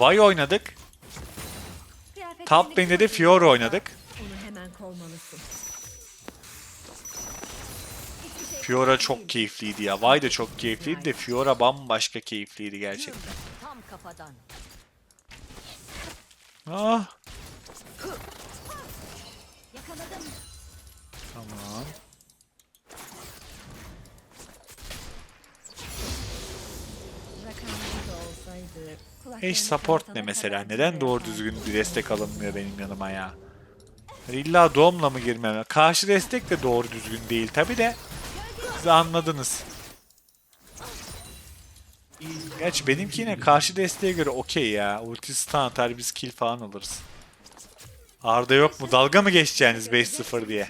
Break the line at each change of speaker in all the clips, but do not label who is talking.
Vi oynadık. Top lane'de de Fiora oynadık.
Onu hemen kovmalısın.
Fiora çok keyifliydi ya. Vi de çok keyifliydi de Fiora bambaşka keyifliydi gerçekten.
Tam kafadan.
Ah
Yakaladım.
tamam. Eş support ne mesela? Neden doğru düzgün bir destek alınmıyor benim yanıma ya? Yani İlla doğumla mı girmem? Karşı destek de doğru düzgün değil tabi de. Siz anladınız. Gerçi benimki yine karşı desteğe göre okey ya. Ulti stun atar biz kill falan alırız. Arda yok mu? Dalga mı geçeceğiniz 5-0 diye?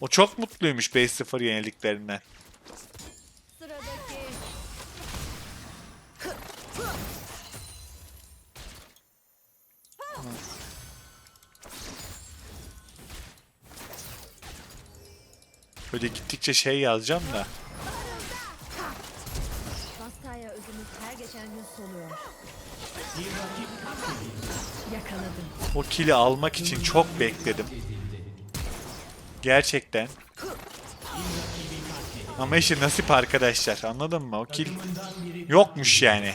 O çok mutluymuş 5-0 yenildiklerinden. Böyle gittikçe şey yazacağım da.
Bastaya özümüz her geçen gün soluyor. Yakaladım.
O kili almak için çok bekledim. Gerçekten. Ama işte nasip arkadaşlar anladın mı? O kill yokmuş yani.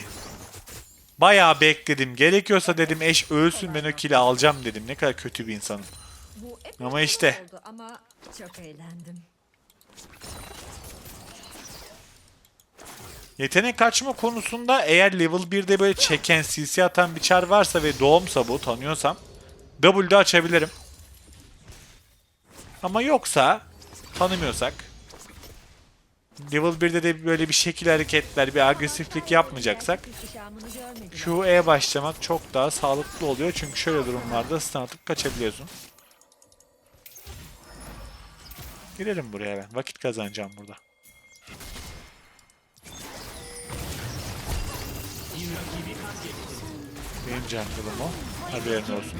Bayağı bekledim. Gerekiyorsa dedim eş ölsün ben o kili alacağım dedim. Ne kadar kötü bir insanım. Ama işte.
Ama çok eğlendim.
Yetenek kaçma konusunda eğer level 1'de böyle çeken, CC atan bir çar varsa ve doğumsa bu tanıyorsam W'de açabilirim. Ama yoksa tanımıyorsak Level 1'de de böyle bir şekil hareketler, bir agresiflik yapmayacaksak. Q'ye başlamak çok daha sağlıklı oluyor. Çünkü şöyle durumlarda stun atıp kaçabiliyorsun. Girelim buraya ben. Vakit kazanacağım burada. Benim jungle'ım o. Haberin olsun.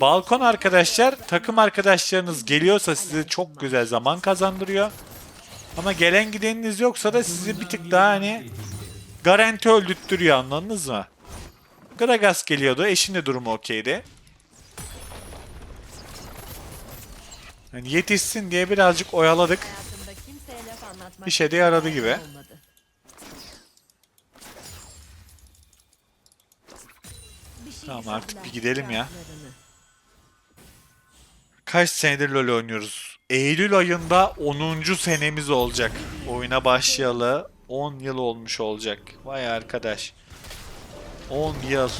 Balkon arkadaşlar, takım arkadaşlarınız geliyorsa size çok güzel zaman kazandırıyor. Ama gelen gideniniz yoksa da sizi bir tık daha hani garanti öldürttürüyor anladınız mı? Gragas geliyordu. Eşin de durumu okeydi. Yani yetişsin diye birazcık oyaladık.
Anlatmak
İşe de yaradı gibi.
Bir şey
Tamam, artık bir gidelim ya. Kaç senedir LoL oynuyoruz? Eylül ayında 10. senemiz olacak. Oyuna başlayalı 10 yıl olmuş olacak. Vay arkadaş. 10 yıl.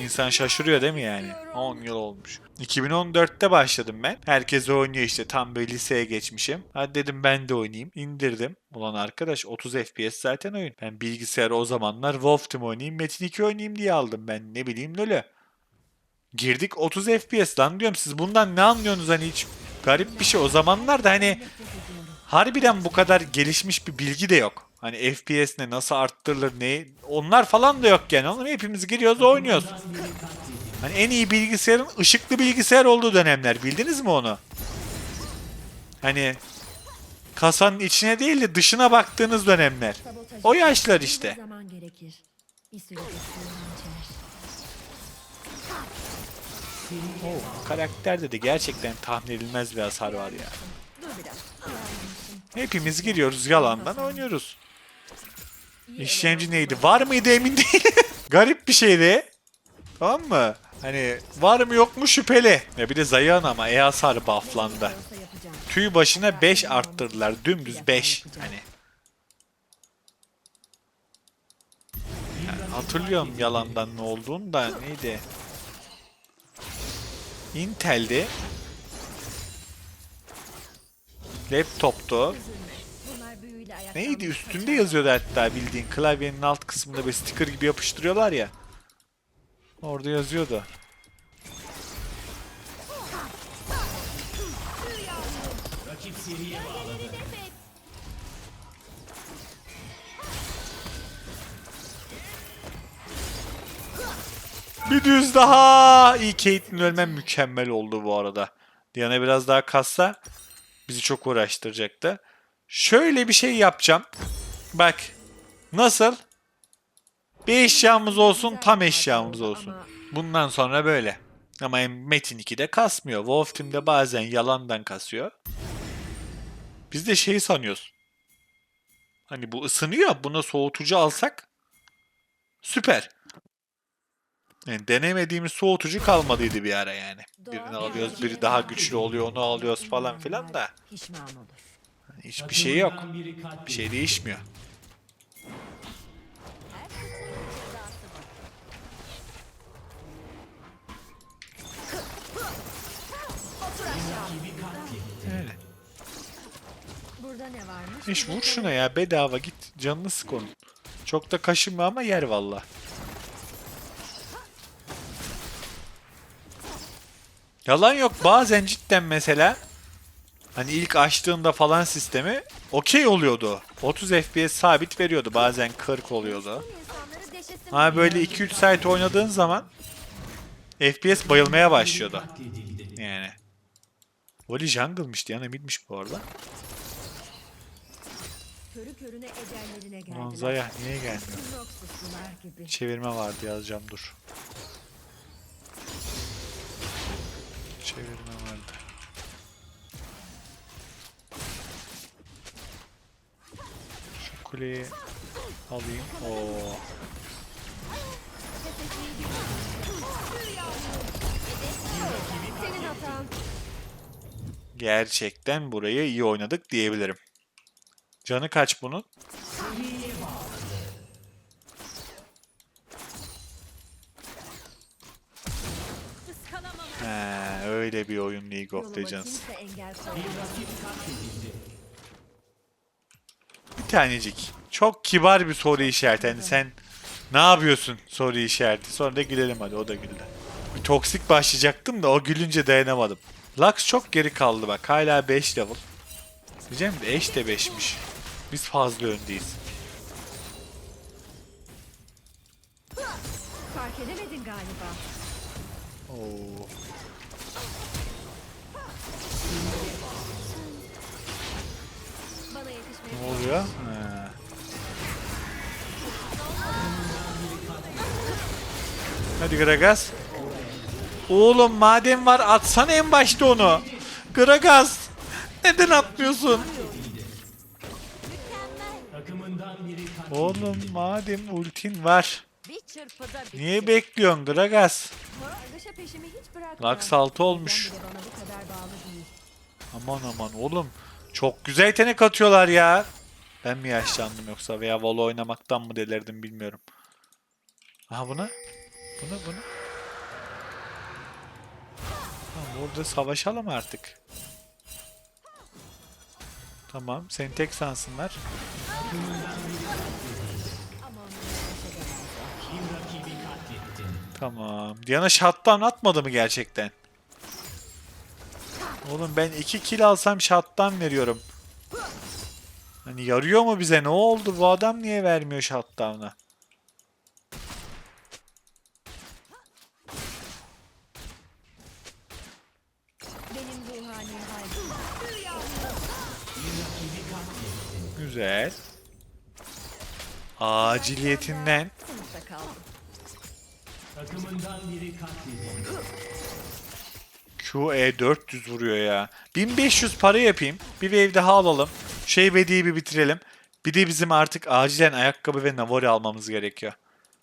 İnsan şaşırıyor değil mi yani? 10 yıl olmuş. 2014'te başladım ben. Herkes oynuyor işte. Tam böyle liseye geçmişim. Hadi dedim ben de oynayayım. İndirdim. Ulan arkadaş 30 FPS zaten oyun. Ben bilgisayarı o zamanlar Wolf Team oynayayım, Metin 2 oynayayım diye aldım. Ben ne bileyim LoL'ü. Girdik 30 FPS lan diyorum siz bundan ne anlıyorsunuz hani hiç garip bir şey o zamanlar da hani harbiden bu kadar gelişmiş bir bilgi de yok. Hani FPS ne nasıl arttırılır ne onlar falan da yok yani oğlum hepimiz giriyoruz oynuyoruz. Hani en iyi bilgisayarın ışıklı bilgisayar olduğu dönemler bildiniz mi onu? Hani kasanın içine değil de dışına baktığınız dönemler. O yaşlar işte.
Zaman gerekir. Bir süre bekliyorum
O karakterde de gerçekten tahmin edilmez bir hasar var ya.
Biraz.
Hepimiz giriyoruz yalandan oynuyoruz. İşlemci neydi? Var mıydı emin değilim. Garip bir şeydi. Tamam mı? Hani var mı yok mu şüpheli. Ya bir de Zayan ama e hasar bufflandı. Tüy başına 5 arttırdılar. Dümdüz 5. Hani. Yani hatırlıyorum yalandan ne olduğunu da neydi? Intel'di. Laptop'tu. Neydi üstünde yazıyordu hatta bildiğin klavyenin alt kısmında böyle sticker gibi yapıştırıyorlar ya. Orada yazıyordu. Bir düz daha. İyi Caitlyn ölmem mükemmel oldu bu arada. Diana biraz daha kassa bizi çok uğraştıracaktı. Şöyle bir şey yapacağım. Bak. Nasıl? Bir eşyamız olsun tam eşyamız olsun. Bundan sonra böyle. Ama Metin 2'de kasmıyor. Wolf Team'de bazen yalandan kasıyor. Biz de şeyi sanıyoruz. Hani bu ısınıyor buna soğutucu alsak süper. Yani denemediğimiz soğutucu kalmadıydı bir ara yani. Birini alıyoruz biri daha güçlü oluyor onu alıyoruz falan filan da. Hiçbir şey yok. Bir şey değişmiyor. Öyle.
Burada ne varmış?
Hiç vur şuna ya bedava git canını sık onun. Çok da kaşınma ama yer valla. Yalan yok bazen cidden mesela hani ilk açtığında falan sistemi okey oluyordu. 30 FPS sabit veriyordu bazen 40 oluyordu. Ama böyle 2-3 saat oynadığın zaman FPS bayılmaya başlıyordu. Yani. Voli jungle'mış diye midmiş bu arada. Ulan Zaya niye gelmiyor? Çevirme vardı yazacağım dur. Çevirme vardı. Kuleyi alayım. Oo. Gerçekten burayı iyi oynadık diyebilirim. Canı kaç bunun? He, öyle bir oyun League of Legends. Tanecik. Çok kibar bir soru işareti. Hani sen ne yapıyorsun soru işareti. Sonra da gülelim hadi o da güldü. Bir toksik başlayacaktım da o gülünce dayanamadım. Lux çok geri kaldı bak. Hala 5 level. Diyeceğim de Ashe de 5'miş. Biz fazla öndeyiz.
Fark edemedin galiba.
Oo. Ne oluyor? Ha. Hadi Gragas. Oğlum madem var atsana en başta onu. Gragas. Neden atmıyorsun? Oğlum madem ultin var. Niye bekliyorsun Gragas? Lux altı olmuş. Aman aman oğlum. Çok güzel yetenek atıyorlar ya. Ben mi yaşlandım yoksa veya Valo oynamaktan mı delirdim bilmiyorum. Aha buna. Buna buna. Tamam burada savaşalım artık. Tamam seni tek sansınlar. Tamam. Diana shutdown atmadı mı gerçekten? Oğlum ben 2 kill alsam shutdown veriyorum. Hani yarıyor mu bize? Ne oldu? Bu adam niye vermiyor shutdown'ı?
Benim ruhani halim.
Güzel. Aciliyetinden
Kaldım.
QE 400 vuruyor ya. 1500 para yapayım. Bir wave daha alalım. Şey bediyi bir bitirelim. Bir de bizim artık acilen ayakkabı ve Navori almamız gerekiyor.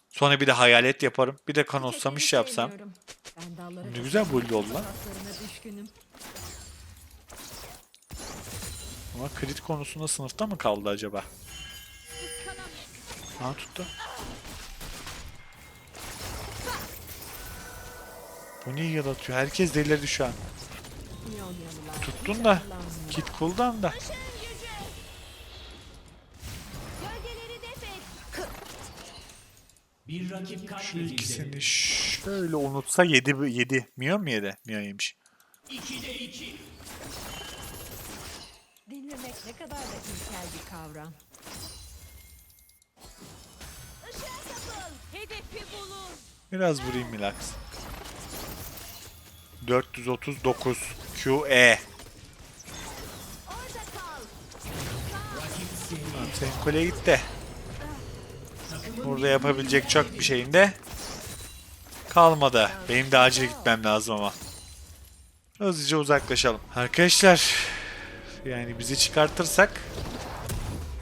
Sonra bir de hayalet yaparım. Bir de
Tüketmeyi
yapsam. Ne güzel build oldu lan. Ama crit konusunda sınıfta mı kaldı acaba? Ha tuttu. Bu niye yalatıyor? Herkes delirdi şu an. Tuttun da. Kit cooldown da.
Bir rakip
Şu ikisini şöyle unutsa 7 7. Mio mu yedi? Mio yemiş.
İkide iki.
Dinlemek ne kadar da ilkel bir kavram. Işığa kapıl. Hedefi bulun.
Biraz vurayım Milax. 439 QE. Senin kule gitti. Burada yapabilecek çok bir şeyin de kalmadı. Benim de acil gitmem lazım ama. Hızlıca uzaklaşalım. Arkadaşlar yani bizi çıkartırsak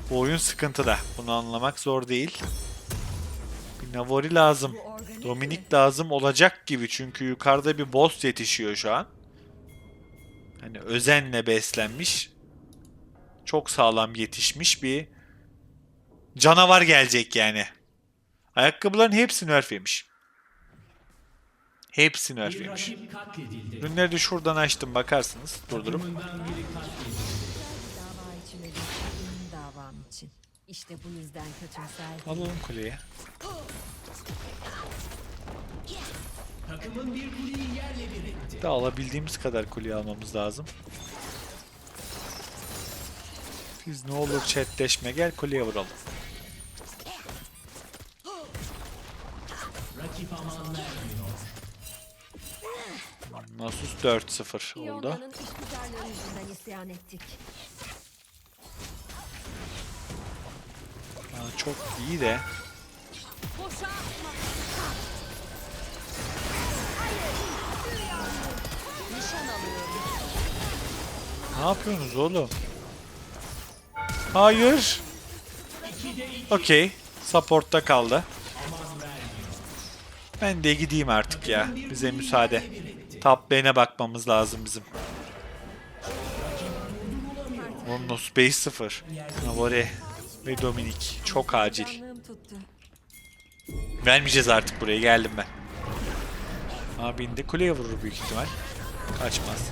bu oyun sıkıntıda. Bunu anlamak zor değil. Bir Navori lazım. Dominik lazım olacak gibi çünkü yukarıda bir boss yetişiyor şu an. Hani özenle beslenmiş. Çok sağlam yetişmiş bir canavar gelecek yani. Ayakkabıların hepsi nerf yemiş. Hepsi nerf yemiş. Ürünleri de şuradan açtım bakarsınız. Durdurup.
İşte bu yüzden değil.
Alalım kuleyi.
Takımın bir kuleyi yerle bir etti.
Da alabildiğimiz kadar kuleyi almamız lazım. Biz ne olur chatleşme gel kuleye vuralım.
Rakip aman vermiyor.
Nasus 4-0 oldu.
Yonda'nın işgüzarlığı yüzünden isyan ettik.
Çok iyi de. Ne yapıyorsunuz oğlum? Hayır. Okey. Support'ta kaldı. Ben de gideyim artık ya. Bize müsaade. Top lane'e bakmamız lazım bizim. Oğlum no space 0. Navore ve Dominik. Çok acil. Vermeyeceğiz artık buraya. Geldim ben. Abi indi kuleye vurur büyük ihtimal. Kaçmaz.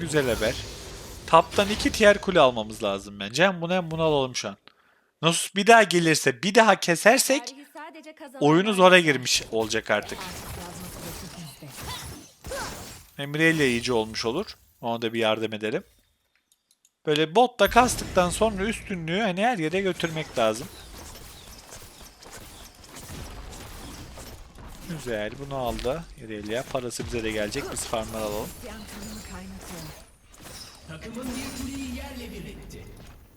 Güzel haber. Taptan iki tier kule almamız lazım bence. Hem bunu hem bunu alalım şu an. Nasus bir daha gelirse bir daha kesersek oyunu zora girmiş olacak artık. Emre'yle iyice olmuş olur. Ona da bir yardım edelim. Böyle botta kastıktan sonra üstünlüğü hani her yere götürmek lazım. Güzel bunu aldı Irelia. Parası bize de gelecek. Biz farmlar alalım.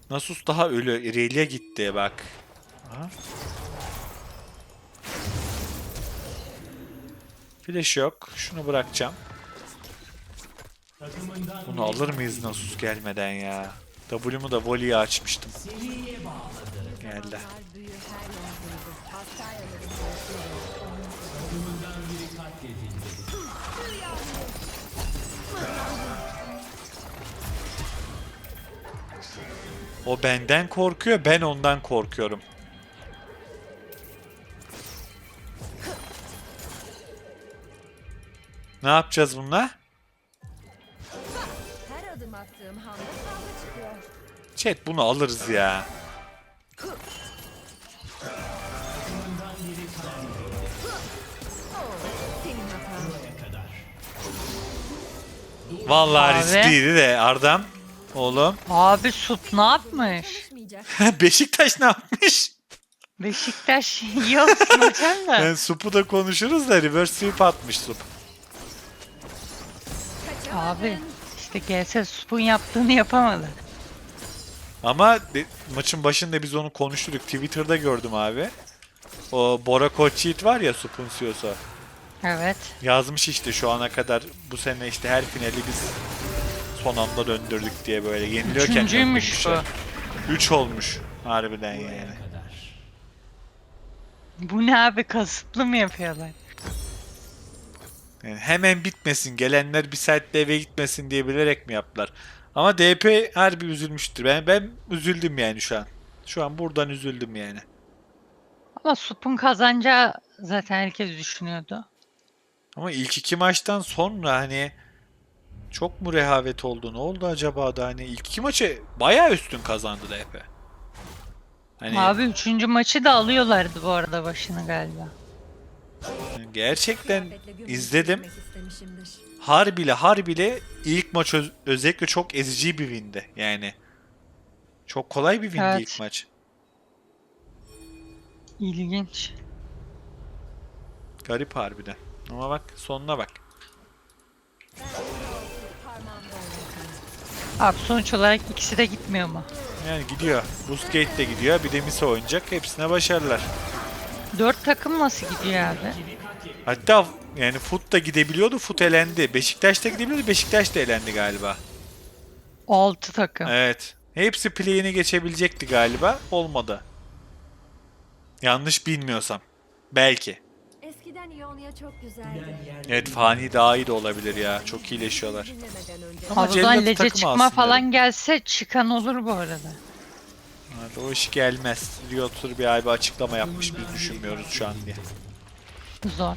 Nasus daha ölü. Irelia gitti bak. Aha. Flash yok. Şunu bırakacağım. Bunu alır mıyız Nasus gelmeden ya? W'mu da volley'e açmıştım. Geldi. O benden korkuyor, ben ondan korkuyorum. Ne yapacağız bununla?
Attığım handa kavga çıkıyor.
Chat bunu alırız ya. Vallahi
Abi.
riskliydi de Ardam. Oğlum.
Abi Sup ne yapmış?
Beşiktaş ne yapmış?
Beşiktaş yok hocam da.
Ben Sup'u da konuşuruz da reverse sweep atmış Sup.
Abi işte gelse Sup'un yaptığını yapamadı.
Ama de- maçın başında biz onu konuştuk. Twitter'da gördüm abi. O Bora Koçyiğit var ya Sup'un CEO'su.
Evet.
Yazmış işte şu ana kadar bu sene işte her finali biz son anda döndürdük diye böyle yeniliyorken
Üçüncüymüş bu.
3 olmuş harbiden yani.
Bu ne abi kasıtlı mı yapıyorlar?
Yani. Hemen bitmesin gelenler bir saatte eve gitmesin diye bilerek mi yaptılar? Ama DP harbi üzülmüştür. Ben ben üzüldüm yani şu an. Şu an buradan üzüldüm yani.
Ama Sup'un kazanacağı zaten herkes düşünüyordu.
Ama ilk iki maçtan sonra hani çok mu rehavet oldu? Ne oldu acaba da hani ilk iki maçı bayağı üstün kazandı DP. Hani
Abi üçüncü maçı da alıyorlardı bu arada başını galiba.
Gerçekten izledim. Harbile harbile ilk maç öz- özellikle çok ezici bir windi. Yani çok kolay bir windi
Evet.
ilk maç.
İlginç.
Garip harbiden. Ama bak sonuna bak.
Abi sonuç olarak ikisi de gitmiyor mu?
Yani gidiyor. Boostgate de gidiyor. Bir de Misa oynayacak. Hepsine başarılar.
Dört takım nasıl gidiyor abi?
Hatta yani Foot da gidebiliyordu. Foot elendi. Beşiktaş da gidebiliyordu. Beşiktaş da elendi galiba.
Altı takım.
Evet. Hepsi play'ini geçebilecekti galiba. Olmadı. Yanlış bilmiyorsam. Belki.
Eskiden İonya çok güzeldi.
Evet Fani daha iyi de olabilir ya. Çok iyileşiyorlar. Ama
Havuzdan lece çıkma falan gelse çıkan olur bu arada.
Evet, o iş gelmez. Riot'ur bir ay bir açıklama yapmış biz düşünmüyoruz şu an diye.
Zor.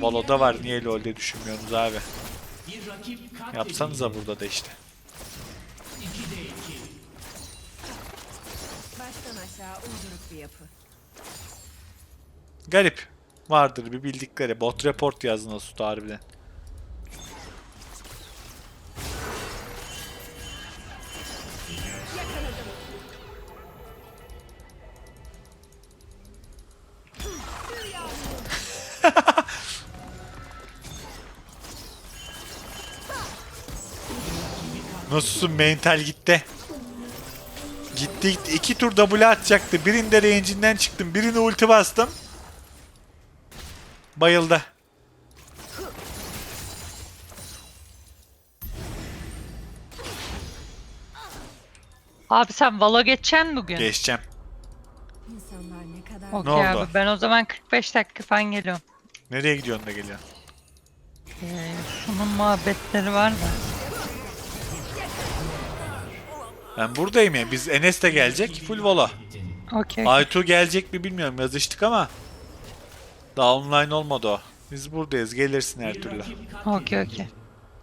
Valo'da var niye LoL'de düşünmüyorsunuz abi? Yapsanıza burada da işte.
baştan aşağı uyduruk bir yapı.
Garip. Vardır bir bildikleri. Bot report yazın o sütü harbiden. Nasılsın mental gitti. Gitti gitti. İki tur W atacaktı. Birinde range'inden çıktım. Birine ulti bastım. Bayıldı.
Abi sen Valo geçeceksin bugün.
Geçeceğim.
İnsanlar ne kadar
Okey
Ne oldu?
abi ben o zaman 45 dakika falan geliyorum.
Nereye gidiyorsun da geliyorsun?
Ee, şunun muhabbetleri var da.
Ben buradayım ya. Biz Enes de gelecek. Full vola.
Okey.
Aytu gelecek mi bilmiyorum. Yazıştık ama. Daha online olmadı o. Biz buradayız. Gelirsin her türlü.
Okey okey.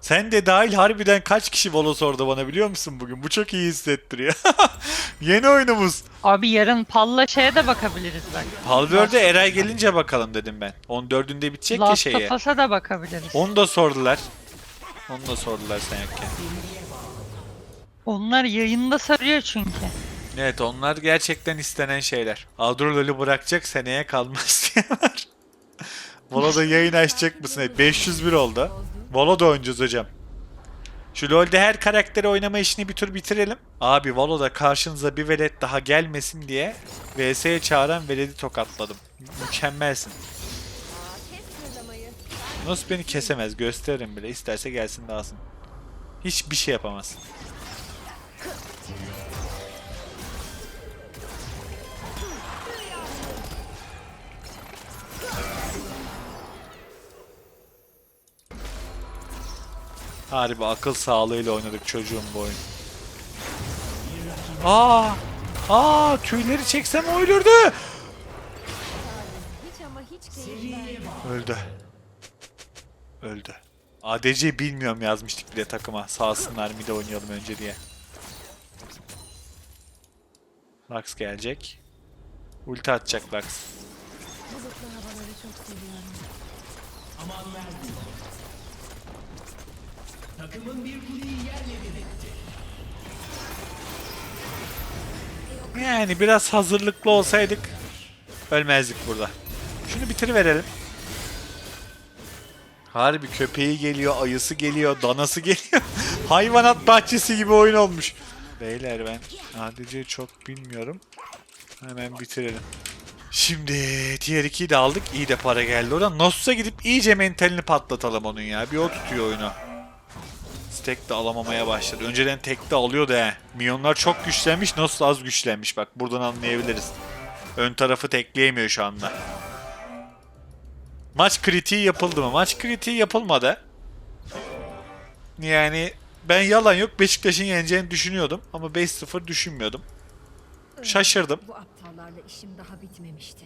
Sen de dahil harbiden kaç kişi Valo sordu bana biliyor musun bugün? Bu çok iyi hissettiriyor. Yeni oyunumuz.
Abi yarın Palla şeye de bakabiliriz bak.
Halvör'de Eray gelince bakalım dedim ben. 14'ünde bitecek ya
Last
şeye.
of Us'a da bakabiliriz.
Onu da sordular. Onu da sordular sen yokken.
Onlar yayında sarıyor çünkü.
Evet onlar gerçekten istenen şeyler. Adrolol'ü bırakacak seneye kalmaz diyorlar. Valo'da yayın açacak mısın? Evet, 501 oldu. Valo'da oynayacağız hocam. Şu LoL'de her karakteri oynama işini bir tur bitirelim. Abi Valo'da karşınıza bir velet daha gelmesin diye VS'ye çağıran veledi tokatladım. Mükemmelsin. Nasıl beni kesemez gösteririm bile. İsterse gelsin dağılsın. Hiçbir şey yapamaz. Harbi akıl sağlığıyla oynadık çocuğum bu oyun. Aa! Aa! Tüyleri çeksem ölürdü. Öldü. Öldü. ADC bilmiyorum yazmıştık bile takıma. Sağsınlar mid oynayalım önce diye. Lux gelecek. Ulti atacak Lux.
Aman. Takımın bir kuleyi yerle bir etti.
Yani biraz hazırlıklı olsaydık ölmezdik burada. Şunu bitiriverelim. Harbi köpeği geliyor, ayısı geliyor, danası geliyor. Hayvanat bahçesi gibi oyun olmuş. Beyler ben ADC çok bilmiyorum. Hemen bitirelim. Şimdi tier 2'yi de aldık. İyi de para geldi oradan. Nosus'a gidip iyice mentalini patlatalım onun ya. Bir o tutuyor oyunu. Stack de alamamaya başladı. Önceden tek de alıyordu he. Milyonlar çok güçlenmiş, Nosus az güçlenmiş. Bak buradan anlayabiliriz. Ön tarafı tekleyemiyor şu anda. Maç kritiği yapıldı mı? Maç kritiği yapılmadı. Yani ben yalan yok Beşiktaş'ın yeneceğini düşünüyordum ama 5-0 düşünmüyordum. Şaşırdım.
Bu aptallarla işim daha bitmemişti.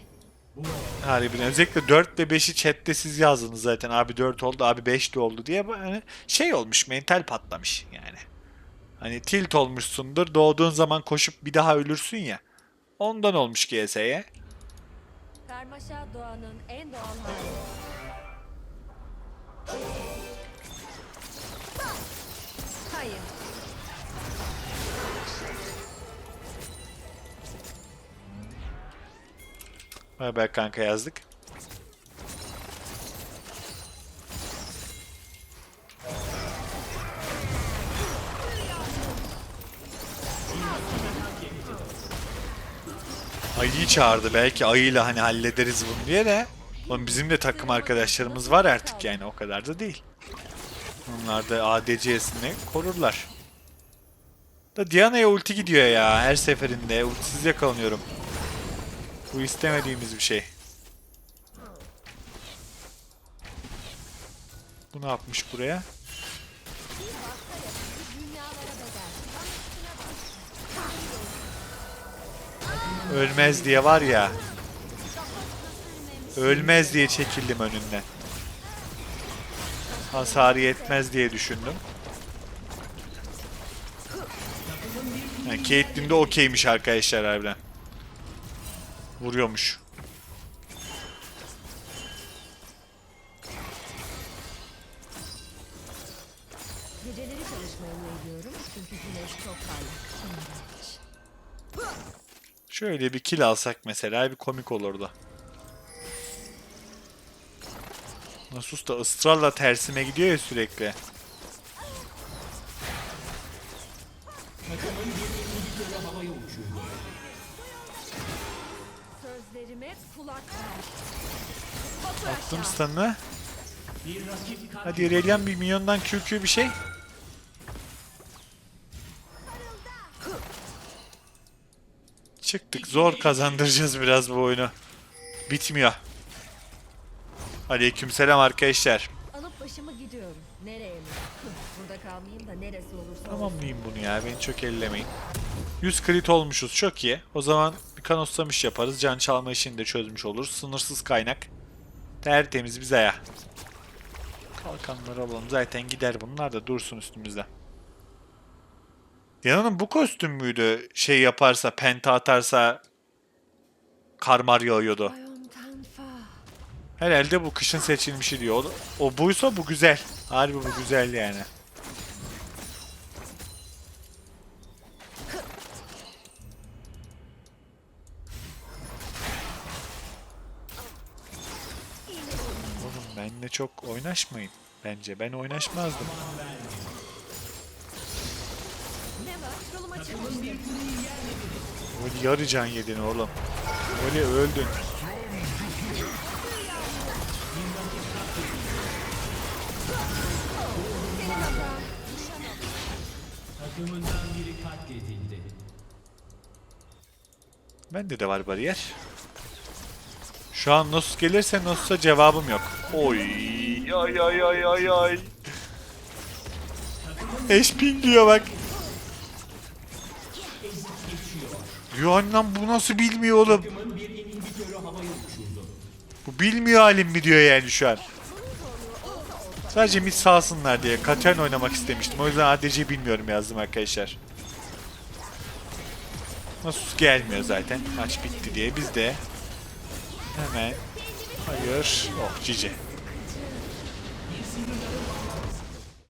Harbiden özellikle 4 ve 5'i chatte siz yazdınız zaten abi 4 oldu abi 5 de oldu diye hani şey olmuş mental patlamış yani. Hani tilt olmuşsundur doğduğun zaman koşup bir daha ölürsün ya. Ondan olmuş GS'ye.
Karmaşa doğanın en doğal hali. Hayır.
Haber kanka yazdık. Ayıyı çağırdı belki ayıyla hani hallederiz bunu diye de. Oğlum bizim de takım arkadaşlarımız var artık yani o kadar da değil. Onlar da ADC'sini korurlar. Da Diana'ya ulti gidiyor ya her seferinde. Ultisiz yakalanıyorum. Bu istemediğimiz bir şey. Bu ne yapmış buraya? Ölmez diye var ya. Ölmez diye çekildim önünden. Hasarı yetmez diye düşündüm. Yani Caitlyn de okeymiş arkadaşlar harbiden. Vuruyormuş.
Geceleri çalışmayı ediyorum çünkü güneş çok parlak.
Şöyle bir kill alsak mesela bir komik olurdu. Nasus da ısrarla tersime gidiyor ya sürekli.
Takımın bir inhibitörü havaya uçurdu.
Sözlerime kulak ver. Otur
Attım
aşağı.
stun'ı. Hadi Irelia bir milyondan QQ bir şey. Çıktık. Zor kazandıracağız biraz bu oyunu. Bitmiyor. Aleykümselam arkadaşlar.
Alıp başımı gidiyorum. Nereye mi? Burada kalmayayım da neresi olursa olsun.
Tamamlayayım bunu ya. Beni çok ellemeyin. 100 krit olmuşuz. Çok iyi. O zaman bir kanoslamış yaparız. Can çalma işini de çözmüş oluruz. Sınırsız kaynak. Tertemiz bize ya. Kalkanları alalım. Zaten gider bunlar da dursun üstümüzde. Yanının bu kostüm müydü? Şey yaparsa, penta atarsa karmar yağıyordu. Herhalde bu kışın seçilmişi diyor. O, o buysa bu güzel. Harbi bu güzel yani. Benimle çok oynaşmayın. Bence ben oynaşmazdım. Öyle yarı can yedin oğlum. Öyle öldün.
takımından biri katledildi.
Bende de var bariyer. Şu an Nosus gelirse Nosus'a cevabım yok. Oy ay ay ay ay ay. Eşpin diyor bak. Yuhannan bu nasıl bilmiyor oğlum? Bu bilmiyor halim mi diyor yani şu an. Sadece mid sağsınlar diye Katarina oynamak istemiştim. O yüzden ADC bilmiyorum yazdım arkadaşlar. Nasus gelmiyor zaten. Maç bitti diye biz de hemen hayır oh cici.